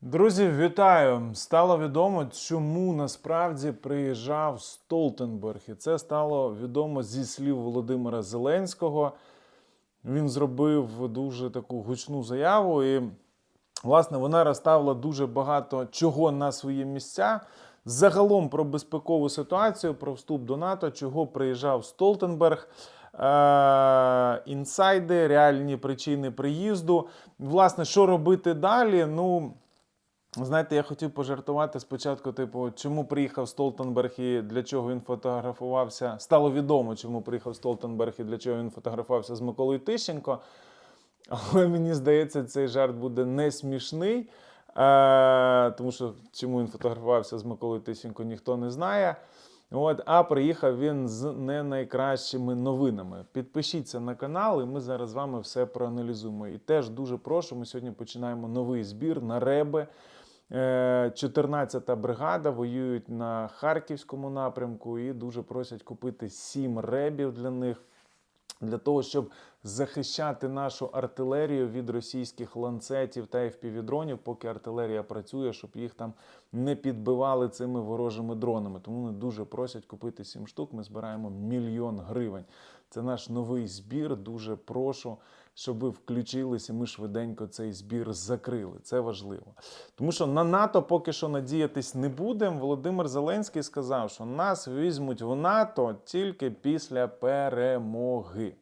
Друзі, вітаю! Стало відомо, чому насправді приїжджав Столтенберг. І це стало відомо зі слів Володимира Зеленського. Він зробив дуже таку гучну заяву, і, власне, вона розставила дуже багато чого на свої місця. Загалом про безпекову ситуацію, про вступ до НАТО, чого приїжджав Столтенберг. Е, інсайди, реальні причини приїзду. Власне, що робити далі? Ну, Знаєте, я хотів пожартувати спочатку, типу, чому приїхав Столтенберг і для чого він фотографувався. Стало відомо, чому приїхав Столтенберг і для чого він фотографувався з Миколою Тищенко. Але мені здається, цей жарт буде не смішний. Е, тому що чому він фотографувався з Миколою Тищенко, ніхто не знає. От, а приїхав він з не найкращими новинами. Підпишіться на канал, і ми зараз з вами все проаналізуємо. І теж дуже прошу. Ми сьогодні починаємо новий збір на реби. Е, 14-та бригада воюють на харківському напрямку і дуже просять купити 7 ребів для них. Для того, щоб захищати нашу артилерію від російських ланцетів та FPV-дронів, поки артилерія працює, щоб їх там не підбивали цими ворожими дронами. Тому вони дуже просять купити 7 штук. Ми збираємо мільйон гривень. Це наш новий збір. Дуже прошу, щоб ви включилися. Ми швиденько цей збір закрили. Це важливо. Тому що на НАТО поки що надіятись не будемо. Володимир Зеленський сказав, що нас візьмуть в НАТО тільки після перемоги.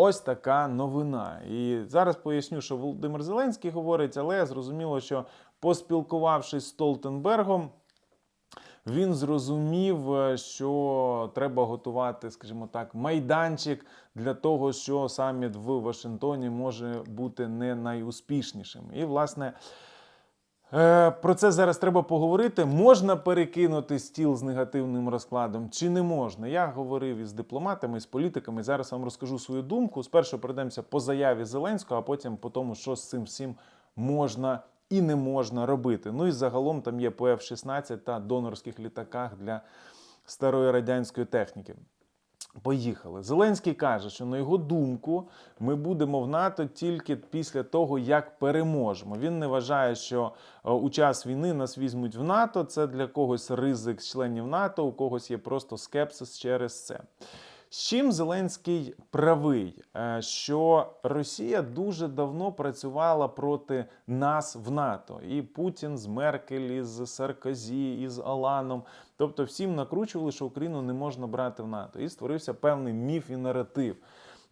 Ось така новина. І зараз поясню, що Володимир Зеленський говорить, але зрозуміло, що поспілкувавшись з Столтенбергом, він зрозумів, е, що треба готувати, скажімо так, майданчик для того, що саміт в Вашингтоні може бути не найуспішнішим. І, власне, про це зараз треба поговорити. Можна перекинути стіл з негативним розкладом чи не можна? Я говорив із дипломатами, з політиками. Зараз вам розкажу свою думку. Спершу пройдемося по заяві Зеленського, а потім по тому, що з цим всім можна і не можна робити. Ну і загалом там є по F-16 та донорських літаках для старої радянської техніки. Поїхали. Зеленський каже, що на його думку ми будемо в НАТО тільки після того, як переможемо. Він не вважає, що е, у час війни нас візьмуть в НАТО. Це для когось ризик членів НАТО, у когось є просто скепсис через це. З чим Зеленський правий, Е, що Росія дуже давно працювала проти нас в НАТО, і Путін з Меркель, із Саркозі, із Аланом. Тобто всім накручували, що Україну не можна брати в НАТО. І створився певний міф і наратив.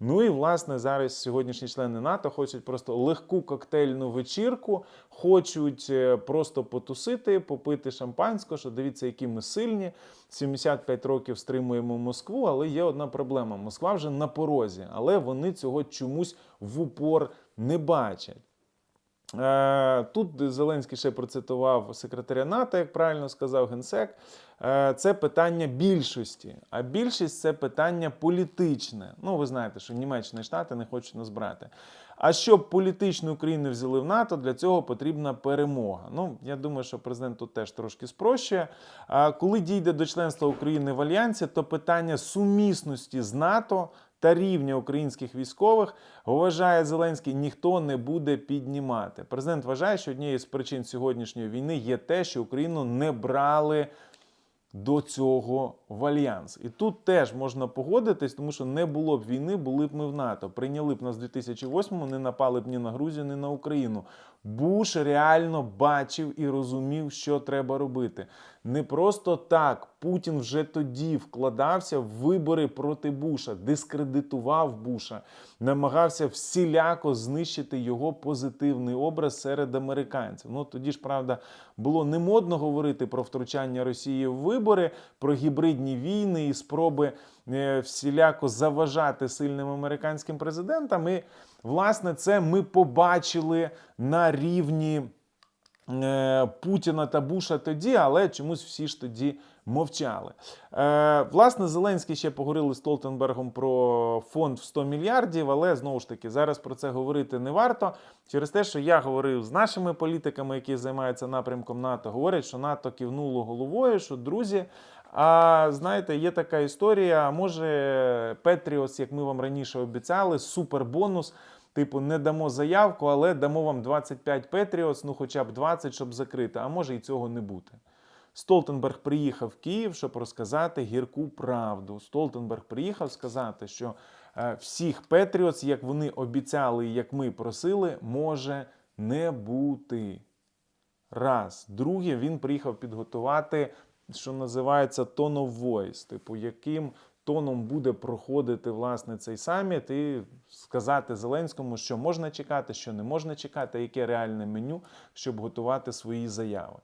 Ну і власне зараз сьогоднішні члени НАТО хочуть просто легку коктейльну вечірку, хочуть е, просто потусити, попити шампансько, що дивіться, які ми сильні. 75 років стримуємо Москву, але є одна проблема: Москва вже на порозі, але вони цього чомусь в упор не бачать. Е, Тут Зеленський ще процитував секретаря НАТО, як правильно сказав генсек. Е, Це питання більшості, а більшість це питання політичне. Ну, ви знаєте, що Німеччина і Штати не хочуть нас брати. А щоб політичну Україну взяли в НАТО, для цього потрібна перемога. Ну, я думаю, що президент тут теж трошки спрощує. А коли дійде до членства України в Альянсі, то питання сумісності з НАТО та рівня українських військових вважає Зеленський, ніхто не буде піднімати. Президент вважає, що однією з причин сьогоднішньої війни є те, що Україну не брали. До цього в альянс. І тут теж можна погодитись, тому що не було б війни, були б ми в НАТО. Прийняли б нас в 2008-му, не напали б ні на Грузію, ні на Україну. Буш реально бачив і розумів, що треба робити. Не просто так Путін вже тоді вкладався в вибори проти Буша, дискредитував Буша, намагався всіляко знищити його позитивний образ серед американців. Ну тоді ж правда було не модно говорити про втручання Росії в вибори, про гібридні війни і спроби е, всіляко заважати сильним американським президентам. І власне це ми побачили на рівні. е, Путіна та Буша тоді, але чомусь всі ж тоді мовчали. Е, власне, Зеленський ще поговорили з Столтенбергом про фонд в 100 мільярдів, але знову ж таки зараз про це говорити не варто. Через те, що я говорив з нашими політиками, які займаються напрямком НАТО, говорять, що НАТО кивнуло головою, що друзі. А знаєте, є така історія. Може, Петріос, як ми вам раніше обіцяли, супербонус Типу, не дамо заявку, але дамо вам 25 Петріотс, ну хоча б 20, щоб закрити, а може і цього не бути. Столтенберг приїхав в Київ, щоб розказати гірку правду. Столтенберг приїхав сказати, що е, всіх Петріотс, як вони обіцяли, як ми просили, може не бути. Раз. Друге, він приїхав підготувати, що називається tone of voice, типу, яким тоном буде проходити власне цей саміт, і сказати Зеленському, що можна чекати, що не можна чекати, яке реальне меню, щоб готувати свої заяви.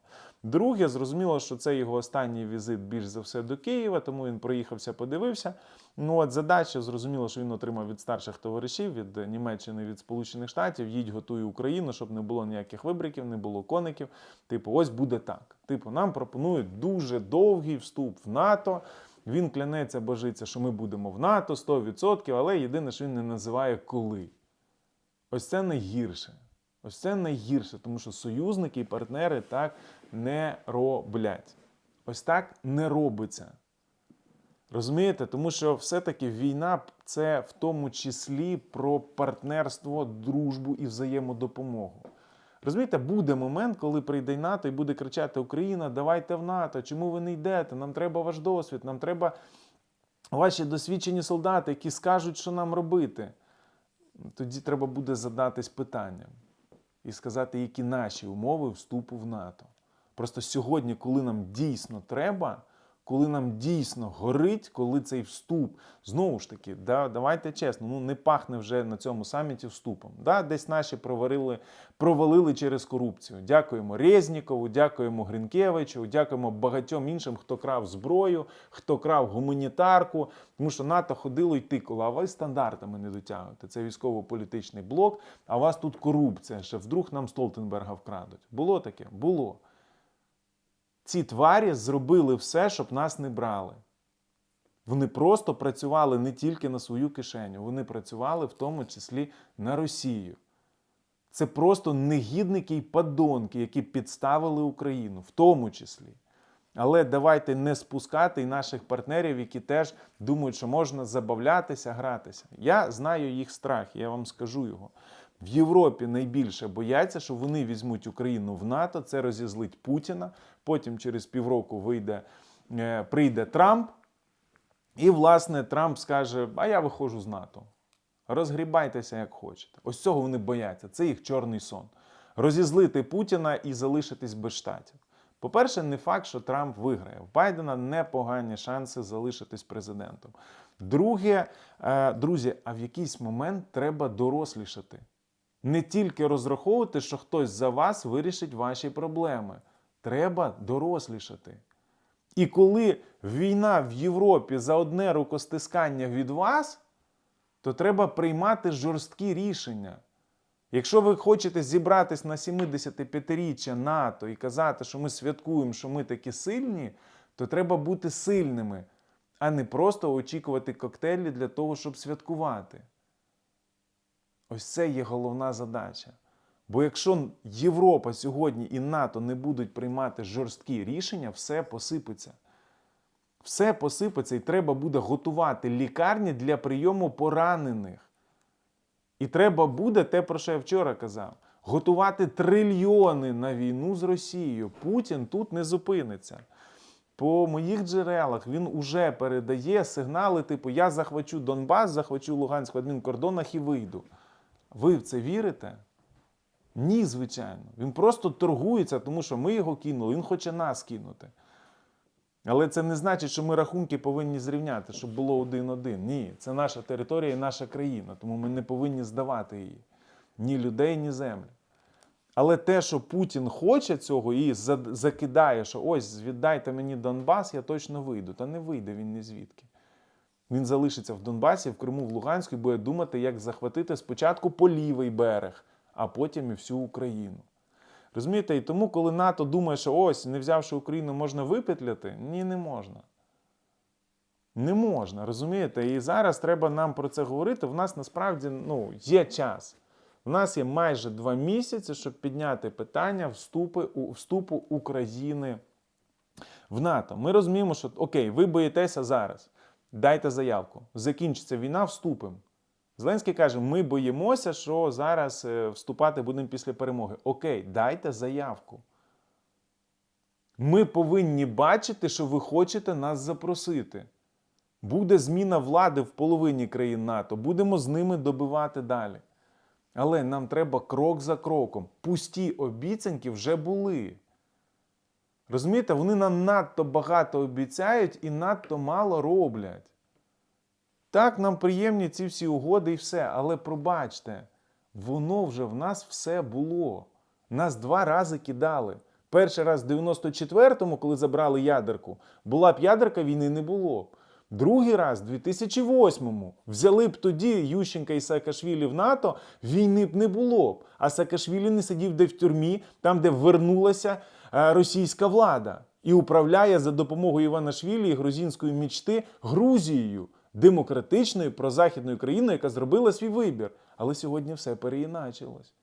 Друге, зрозуміло, що це його останній візит більш за все до Києва, тому він проїхався, подивився. Ну от задача, зрозуміло, що він отримав від старших товаришів, від Німеччини, від Сполучених Штатів, їдь готуй Україну, щоб не було ніяких вибриків, не було коників. Типу, ось буде так. Типу, нам пропонують дуже довгий вступ в НАТО. Він клянеться, божиться, що ми будемо в НАТО 100%, але єдине, що він не називає коли. Ось це найгірше. Ось це найгірше, тому що союзники і партнери так не роблять. Ось так не робиться. Розумієте? Тому що все-таки війна це в тому числі про партнерство, дружбу і взаємодопомогу. Розумієте, буде момент, коли прийде НАТО і буде кричати: Україна, давайте в НАТО, чому ви не йдете? Нам треба ваш досвід, нам треба ваші досвідчені солдати, які скажуть, що нам робити. Тоді треба буде задатись питанням і сказати, які наші умови вступу в НАТО. Просто сьогодні, коли нам дійсно треба, коли нам дійсно горить, коли цей вступ, знову ж таки, да, давайте чесно, ну не пахне вже на цьому саміті вступом. Да, Десь наші проварили, провалили через корупцію. Дякуємо Резнікову, дякуємо Гринкевичу, дякуємо багатьом іншим, хто крав зброю, хто крав гуманітарку. Тому що НАТО ходило й тикало, а ви стандартами не дотягуєте. Це військово-політичний блок, а у вас тут корупція. Ще вдруг нам Столтенберга вкрадуть. Було таке? Було. Ці тварі зробили все, щоб нас не брали. Вони просто працювали не тільки на свою кишеню, вони працювали в тому числі на Росію. Це просто негідники й падонки, які підставили Україну, в тому числі. Але давайте не спускати і наших партнерів, які теж думають, що можна забавлятися, гратися. Я знаю їх страх, я вам скажу його. В Європі найбільше бояться, що вони візьмуть Україну в НАТО, це розізлить Путіна. Потім через півроку вийде, е, прийде Трамп, і, власне, Трамп скаже: А я виходжу з НАТО. Розгрібайтеся, як хочете. Ось цього вони бояться. Це їх чорний сон. Розізлити Путіна і залишитись без штатів. По-перше, не факт, що Трамп виграє. В Байдена непогані шанси залишитись президентом. Друге, е, друзі, а в якийсь момент треба дорослішати. Не тільки розраховувати, що хтось за вас вирішить ваші проблеми. Треба дорослішати. І коли війна в Європі за одне рукостискання від вас, то треба приймати жорсткі рішення. Якщо ви хочете зібратись на 75-річчя НАТО і казати, що ми святкуємо, що ми такі сильні, то треба бути сильними, а не просто очікувати коктейлі для того, щоб святкувати. Ось це є головна задача. Бо якщо Європа сьогодні і НАТО не будуть приймати жорсткі рішення, все посипеться. Все посипеться і треба буде готувати лікарні для прийому поранених. І треба буде те, про що я вчора казав, готувати трильйони на війну з Росією. Путін тут не зупиниться. По моїх джерелах він уже передає сигнали, типу: Я захвачу Донбас, захвачу Луганську адмінкордонах і вийду. Ви в це вірите? Ні, звичайно. Він просто торгується, тому що ми його кинули, він хоче нас кинути. Але це не значить, що ми рахунки повинні зрівняти, щоб було один-один. Ні, це наша територія і наша країна, тому ми не повинні здавати її. Ні людей, ні землі. Але те, що Путін хоче цього і закидає, що ось віддайте мені Донбас, я точно вийду. Та не вийде він ні звідки. Він залишиться в Донбасі, в Криму, в Луганську і буде думати, як захватити спочатку по лівий берег, а потім і всю Україну. Розумієте, і тому, коли НАТО думає, що ось, не взявши Україну, можна випетляти, ні, не можна. Не можна, розумієте? І зараз треба нам про це говорити. В нас насправді ну, є час. У нас є майже два місяці, щоб підняти питання вступи, вступу України в НАТО. Ми розуміємо, що окей, ви боїтеся зараз. Дайте заявку. Закінчиться війна, вступимо. Зеленський каже: ми боїмося, що зараз е, вступати будемо після перемоги. Окей, дайте заявку. Ми повинні бачити, що ви хочете нас запросити. Буде зміна влади в половині країн НАТО, будемо з ними добивати далі. Але нам треба крок за кроком. Пусті обіцянки вже були. Розумієте, вони нам надто багато обіцяють і надто мало роблять. Так, нам приємні ці всі угоди і все, але пробачте, воно вже в нас все було. Нас два рази кидали. Перший раз в 94-му, коли забрали ядерку, була б ядерка, війни не було. Другий раз, в 2008-му, взяли б тоді Ющенка і Саакашвілі в НАТО, війни б не було б. А Саакашвілі не сидів де в тюрмі, там, де вернулася російська влада, і управляє за допомогою Іванашвілі і грузинської мічти Грузією, демократичною прозахідною країною, яка зробила свій вибір. Але сьогодні все переіначилось.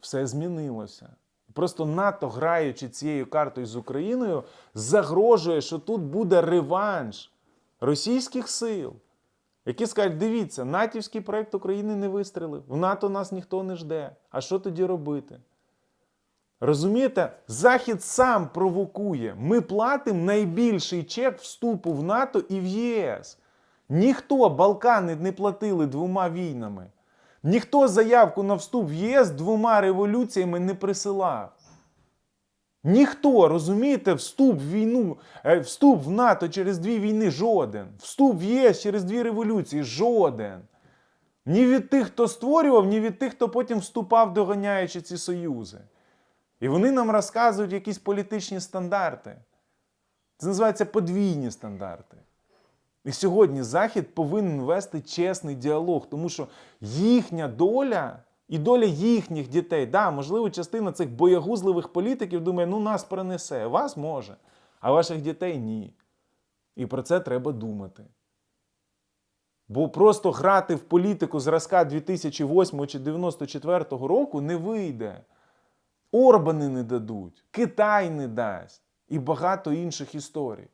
Все змінилося. Просто НАТО, граючи цією картою з Україною, загрожує, що тут буде реванш російських сил, які скажуть: дивіться, натівський проект України не вистрілив, в НАТО нас ніхто не жде. А що тоді робити? Розумієте, Захід сам провокує. Ми платимо найбільший чек вступу в НАТО і в ЄС. Ніхто Балкани не платили двома війнами. Ніхто заявку на вступ в ЄС двома революціями не присилав. Ніхто, розумієте, вступ в війну, е, вступ в НАТО через дві війни жоден. Вступ в ЄС через дві революції жоден. Ні від тих, хто створював, ні від тих, хто потім вступав, доганяючи ці союзи. І вони нам розказують якісь політичні стандарти. Це називається подвійні стандарти. І сьогодні Захід повинен вести чесний діалог, тому що їхня доля і доля їхніх дітей, да, можливо, частина цих боягузливих політиків думає, ну нас перенесе, вас може, а ваших дітей ні. І про це треба думати. Бо просто грати в політику зразка 2008 чи 94 року не вийде. Орбани не дадуть, Китай не дасть і багато інших історій.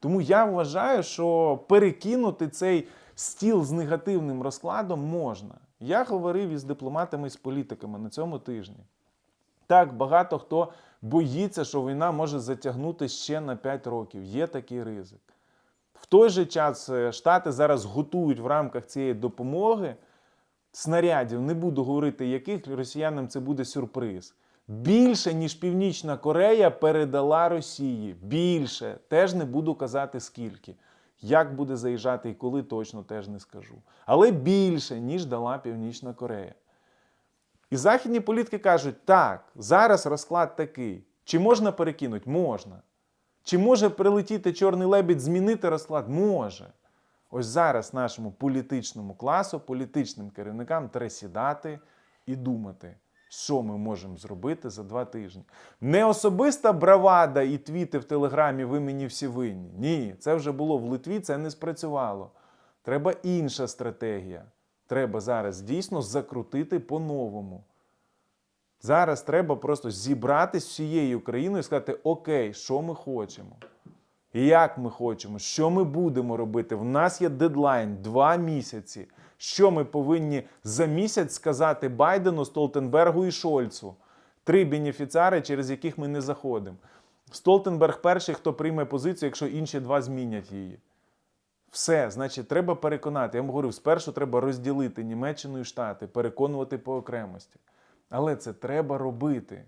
Тому я вважаю, що перекинути цей стіл з негативним розкладом можна. Я говорив із дипломатами і з політиками на цьому тижні. Так, багато хто боїться, що війна може затягнути ще на 5 років. Є такий ризик. В той же час е, Штати зараз готують в рамках цієї допомоги снарядів, не буду говорити, яких росіянам це буде сюрприз. Більше, ніж Північна Корея передала Росії. Більше. Теж не буду казати скільки. Як буде заїжджати і коли точно теж не скажу. Але більше, ніж дала Північна Корея. І західні політики кажуть: так, зараз розклад такий. Чи можна перекинути? Можна. Чи може прилетіти чорний лебідь, змінити розклад? Може. Ось зараз нашому політичному класу, політичним керівникам треба сідати і думати, що ми можемо зробити за два тижні. Не особиста бравада і твіти в Телеграмі ви мені всі винні. Ні, це вже було в Литві, це не спрацювало. Треба інша стратегія. Треба зараз дійсно закрутити по-новому. Зараз треба просто зібратись всією Україною і сказати: Окей, що ми хочемо? Як ми хочемо, що ми будемо робити? В нас є дедлайн два місяці. Що ми повинні за місяць сказати Байдену, Столтенбергу і Шольцу? Три бенефіціари, через яких ми не заходимо. Столтенберг перший, хто прийме позицію, якщо інші два змінять її. Все, значить, треба переконати. Я вам говорю, спершу треба розділити Німеччину і Штати, переконувати по окремості. Але це треба робити.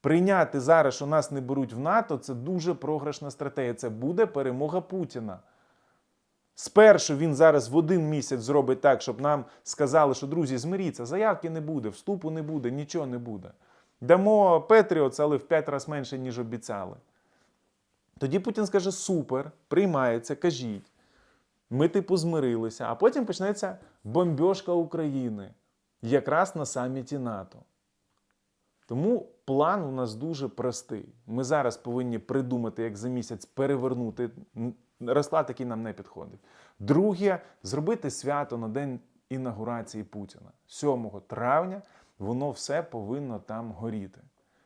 Прийняти зараз, що нас не беруть в НАТО, це дуже програшна стратегія. Це буде перемога Путіна. Спершу він зараз в один місяць зробить так, щоб нам сказали, що друзі, змиріться, заявки не буде, вступу не буде, нічого не буде. Дамо Петріоц, але в 5 разів менше, ніж обіцяли. Тоді Путін скаже: супер, приймається, кажіть. Ми, типу, змирилися, а потім почнеться бомбьошка України якраз на саміті НАТО. Тому план у нас дуже простий. Ми зараз повинні придумати, як за місяць перевернути розклад, який нам не підходить. Друге, зробити свято на день інаугурації Путіна. 7 травня воно все повинно там горіти.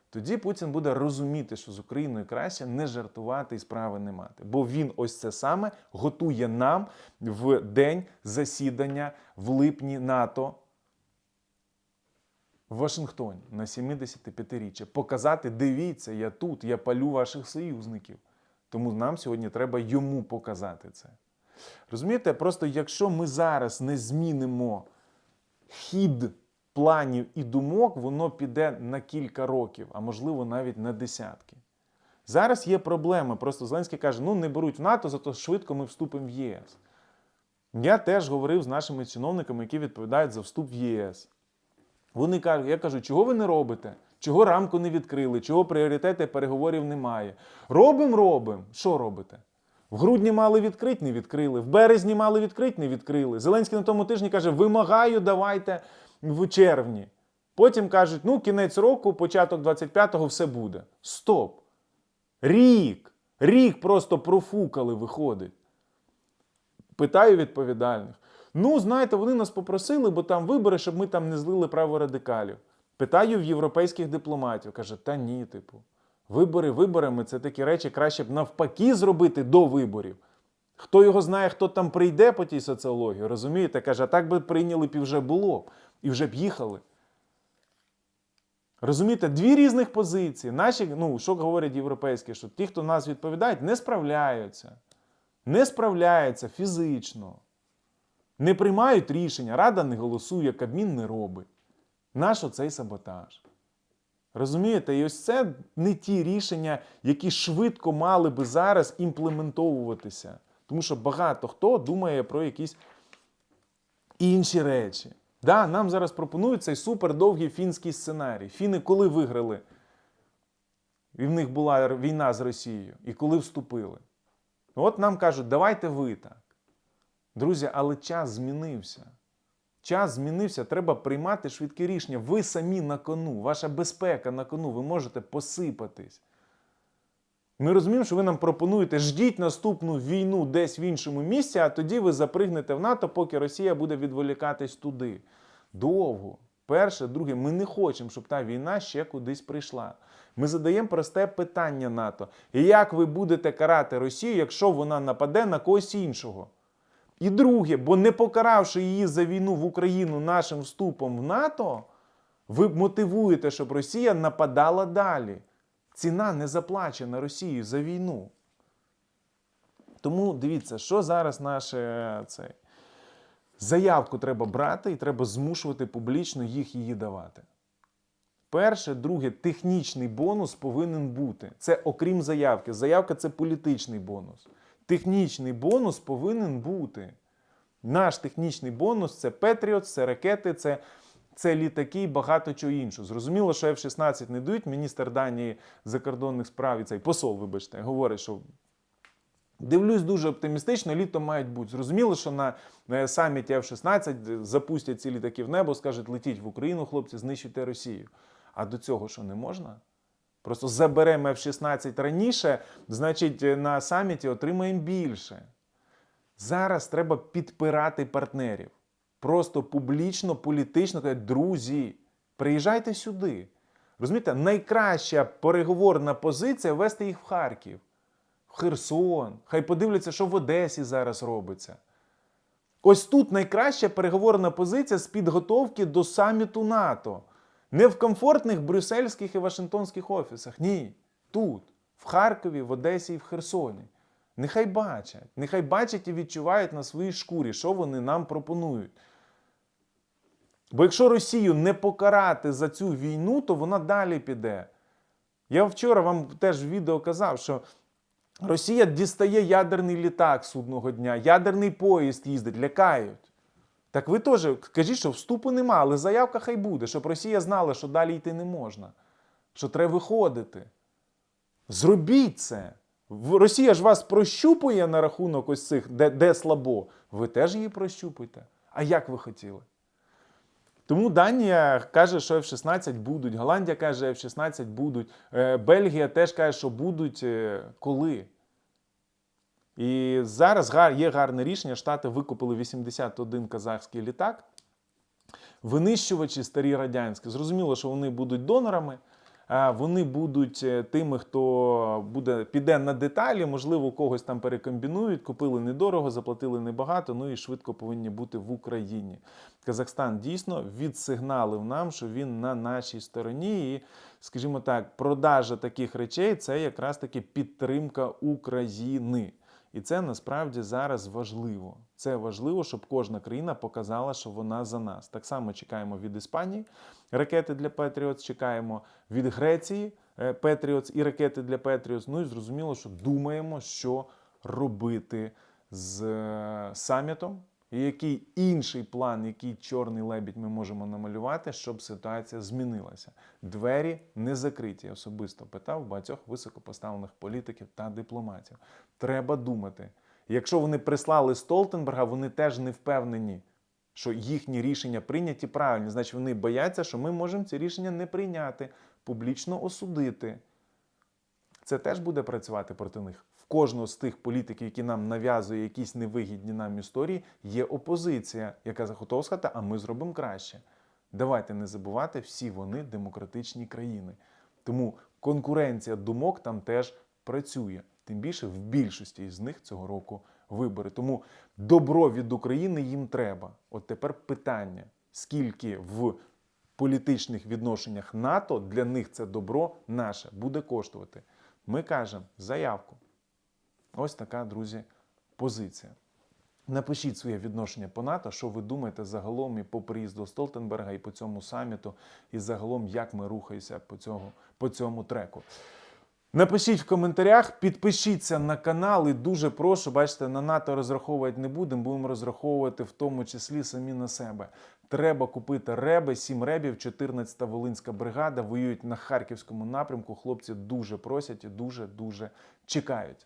Тоді Путін буде розуміти, що з Україною краще не жартувати і справи не мати. Бо він ось це саме готує нам в день засідання в липні НАТО в Вашингтоні на 75-річчя. Показати, дивіться, я тут, я палю ваших союзників. Тому нам сьогодні треба йому показати це. Розумієте, просто якщо ми зараз не змінимо хід планів і думок, воно піде на кілька років, а можливо навіть на десятки. Зараз є проблеми. Просто Зеленський каже: ну не беруть в НАТО, зато швидко ми вступимо в ЄС. Я теж говорив з нашими чиновниками, які відповідають за вступ в ЄС. Вони кажуть, я кажу, чого ви не робите? Чого рамку не відкрили, чого пріоритети переговорів немає. Робимо, робимо. Що робите? В грудні мали відкрити, не відкрили. В березні мали відкрити, не відкрили. Зеленський на тому тижні каже: вимагаю, давайте в червні. Потім кажуть, ну, кінець року, початок 25-го, все буде. Стоп! Рік! Рік просто профукали, виходить. Питаю відповідальних. Ну, знаєте, вони нас попросили, бо там вибори, щоб ми там не злили праворадикалів. Питаю в європейських дипломатів. Каже, та ні, типу, вибори виборами це такі речі краще б навпаки зробити до виборів. Хто його знає, хто там прийде по тій соціології, розумієте? Каже, а так би прийняли б і вже було, і вже б їхали. Розумієте, дві різних позиції. Наші, ну, що говорять європейські, що ті, хто нас відповідають, не справляються. Не справляються фізично. Не приймають рішення, Рада не голосує, Кабмін не робить. Наш оцей саботаж. Розумієте, і ось це не ті рішення, які швидко мали би зараз імплементовуватися. Тому що багато хто думає про якісь інші речі. Да, нам зараз пропонують цей супердовгий фінський сценарій. Фіни коли виграли? І в них була війна з Росією, і коли вступили. От нам кажуть, давайте ви так. Друзі, але час змінився. Час змінився, треба приймати швидкі рішення. Ви самі на кону, ваша безпека на кону, ви можете посипатись. Ми розуміємо, що ви нам пропонуєте, ждіть наступну війну десь в іншому місці, а тоді ви запригнете в НАТО, поки Росія буде відволікатись туди. Довго. Перше, друге, ми не хочемо, щоб та війна ще кудись прийшла. Ми задаємо просте питання НАТО. Як ви будете карати Росію, якщо вона нападе на когось іншого? І друге, бо не покаравши її за війну в Україну нашим вступом в НАТО, ви мотивуєте, щоб Росія нападала далі. Ціна не заплачена Росією за війну. Тому дивіться, що зараз наше цей. Заявку треба брати і треба змушувати публічно їх її давати. Перше, друге, технічний бонус повинен бути. Це окрім заявки. Заявка це політичний бонус. Технічний бонус повинен бути. Наш технічний бонус це Петріот, це ракети, це, це літаки і багато чого іншого. Зрозуміло, що F-16 не дають. Міністр Данії закордонних справ і цей посол, вибачте, говорить, що дивлюсь дуже оптимістично, літо мають бути. Зрозуміло, що на саміті F-16 запустять ці літаки в небо, скажуть, летіть в Україну, хлопці, знищуйте Росію. А до цього що не можна? Просто заберемо F-16 раніше, значить, на саміті отримаємо більше. Зараз треба підпирати партнерів. Просто публічно, політично казати, друзі, приїжджайте сюди. Розумієте, найкраща переговорна позиція вести їх в Харків, в Херсон. Хай подивляться, що в Одесі зараз робиться. Ось тут найкраща переговорна позиція з підготовки до саміту НАТО. Не в комфортних брюссельських і Вашингтонських офісах. Ні. Тут, в Харкові, в Одесі і в Херсоні. Нехай бачать. Нехай бачать і відчувають на своїй шкурі, що вони нам пропонують. Бо якщо Росію не покарати за цю війну, то вона далі піде. Я вчора вам теж в відео казав, що Росія дістає ядерний літак судного дня, ядерний поїзд їздить, лякають. Так ви теж кажіть, що вступу нема, але заявка хай буде, щоб Росія знала, що далі йти не можна, що треба виходити. Зробіть це. Росія ж вас прощупує на рахунок ось цих, де, де слабо. Ви теж її прощупуйте. А як ви хотіли? Тому Данія каже, що F-16 будуть, Голландія каже, F-16 будуть, Е, Бельгія теж каже, що будуть е, коли. І зараз є гарне рішення. Штати викупили 81 казахський літак. Винищувачі старі радянські. Зрозуміло, що вони будуть донорами. вони будуть е, тими, хто буде піде на деталі, можливо, когось там перекомбінують, купили недорого, заплатили небагато, ну і швидко повинні бути в Україні. Казахстан дійсно відсигналив нам, що він на нашій стороні, і, скажімо так, продажа таких речей це якраз таки підтримка України. І це насправді зараз важливо. Це важливо, щоб кожна країна показала, що вона за нас. Так само чекаємо від Іспанії ракети для Петріот, чекаємо від Греції е, Петріотс і ракети для Петріотс. Ну і зрозуміло, що думаємо, що робити з е, самітом. І який інший план, який чорний лебідь ми можемо намалювати, щоб ситуація змінилася. Двері не закриті. Я особисто питав багатьох високопоставлених політиків та дипломатів. Треба думати. Якщо вони прислали Столтенберга, вони теж не впевнені, що їхні рішення прийняті правильні. Значить, вони бояться, що ми можемо ці рішення не прийняти, публічно осудити. Це теж буде працювати проти них. Кожного з тих політиків, які нам нав'язують якісь невигідні нам історії, є опозиція, яка захотова сказати, а ми зробимо краще. Давайте не забувати, всі вони демократичні країни. Тому конкуренція думок там теж працює. Тим більше в більшості з них цього року вибори. Тому добро від України їм треба. От тепер питання: скільки в політичних відношеннях НАТО для них це добро наше буде коштувати? Ми кажемо заявку. Ось така, друзі, позиція. Напишіть своє відношення по НАТО, що ви думаєте загалом і по приїзду Столтенберга, і по цьому саміту, і загалом, як ми рухаємося по цьому, по цьому треку. Напишіть в коментарях, підпишіться на канал і дуже прошу, бачите, на НАТО розраховувати не будемо, будемо розраховувати в тому числі самі на себе. Треба купити реби, 7 ребів, 14-та Волинська бригада воюють на харківському напрямку. Хлопці дуже просять і дуже дуже чекають.